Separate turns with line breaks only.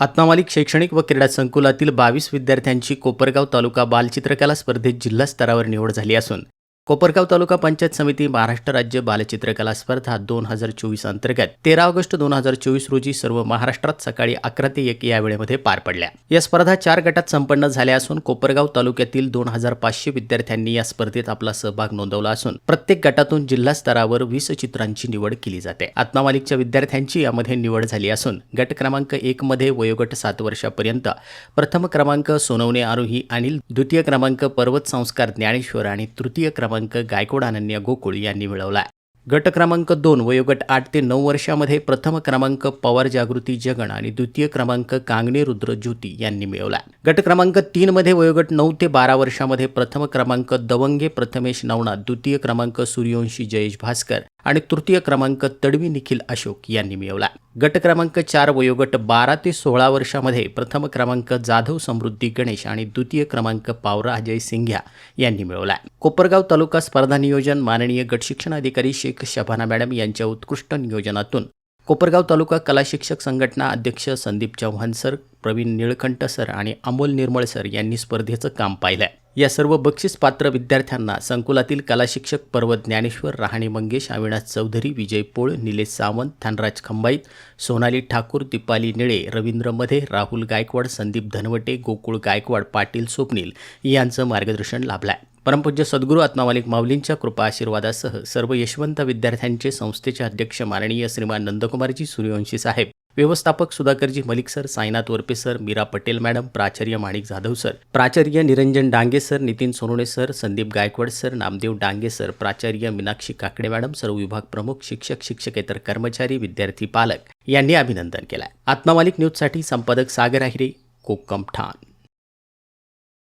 आत्मामालिक शैक्षणिक व क्रीडा संकुलातील बावीस विद्यार्थ्यांची कोपरगाव तालुका बालचित्रकला स्पर्धेत जिल्हा स्तरावर निवड झाली असून कोपरगाव तालुका पंचायत समिती महाराष्ट्र राज्य बालचित्रकला स्पर्धा दोन हजार चोवीस अंतर्गत तेरा ऑगस्ट दोन हजार चोवीस रोजी सर्व महाराष्ट्रात सकाळी अकरा ते एक या वेळेमध्ये पार पडल्या. या स्पर्धा चार गटात संपन्न झाल्या असून कोपरगाव तालुक्यातील दोन हजार पाचशे विद्यार्थ्यांनी या स्पर्धेत आपला सहभाग नोंदवला असून प्रत्येक गटातून जिल्हा स्तरावर वीस चित्रांची निवड केली जाते. आत्मामालिकच्या विद्यार्थ्यांची यामध्ये निवड झाली असून गट क्रमांक एक मध्ये वयोगट सात वर्षापर्यंत प्रथम क्रमांक सोनवणे आरोही अनिल द्वितीय क्रमांक पर्वत संस्कार ज्ञानेश्वर आणि तृतीय क्रमांक गायकवाड अनन्या गोकुळ यांनी मिळवला गट क्रमांक दोन वयोगट आठ ते नऊ वर्षामध्ये प्रथम क्रमांक पवार जागृती जगण आणि द्वितीय क्रमांक कांगणे रुद्र ज्योती यांनी मिळवला गट क्रमांक तीन मध्ये वयोगट नऊ ते बारा वर्षामध्ये प्रथम क्रमांक दवंगे प्रथमेश नवनाथ द्वितीय क्रमांक सूर्यवंशी जयेश भास्कर आणि तृतीय क्रमांक तडवी निखिल अशोक यांनी मिळवला. गट क्रमांक चार वयोगट बारा ते सोळा वर्षामध्ये प्रथम क्रमांक जाधव समृद्धी गणेश आणि द्वितीय क्रमांक पावरा अजय सिंघ्या यांनी मिळवला. कोपरगाव तालुका स्पर्धा नियोजन माननीय गट शिक्षणाधिकारी शेख शभाना मॅडम यांच्या उत्कृष्ट नियोजनातून कोपरगाव तालुका कला शिक्षक संघटना अध्यक्ष संदीप चव्हाण सर प्रवीण निळकंठ सर आणि अमोल निर्मळ सर यांनी स्पर्धेचं काम पाहिलं या सर्व बक्षीस पात्र विद्यार्थ्यांना संकुलातील कला शिक्षक पर्वत ज्ञानेश्वर रहाणे मंगेश अविनाश चौधरी विजय पोळ निलेश सावंत धनराज खंबाईत सोनाली ठाकूर दीपाली निळे रवींद्र मधे राहुल गायकवाड संदीप धनवटे गोकुळ गायकवाड पाटील स्वप्नील यांचं मार्गदर्शन लाभलं आहे परमपूज्य सद्गुरू आत्मामालिक माऊलींच्या कृपा आशीर्वादासह सर्व यशवंत विद्यार्थ्यांचे संस्थेचे अध्यक्ष माननीय श्रीमान नंदकुमारजी सूर्यवंशी साहेब व्यवस्थापक Sudhakarji Malik sir Sainath Warpe sir Meera Patel madam प्राचार्य माणिक जाधव सर प्राचार्य Niranjan Dange sir Nitin Sonone sir Sandeep Gaikwad sir Namdev Dange sir प्राचार्य मीनाक्षी काकडे मॅडम सर्व विभाग प्रमुख शिक्षक शिक्षकेतर कर्मचारी विद्यार्थी पालक यांनी अभिनंदन केलं आत्मामालिक न्यूजसाठी संपादक सागर आहिरे कोकम ठाण.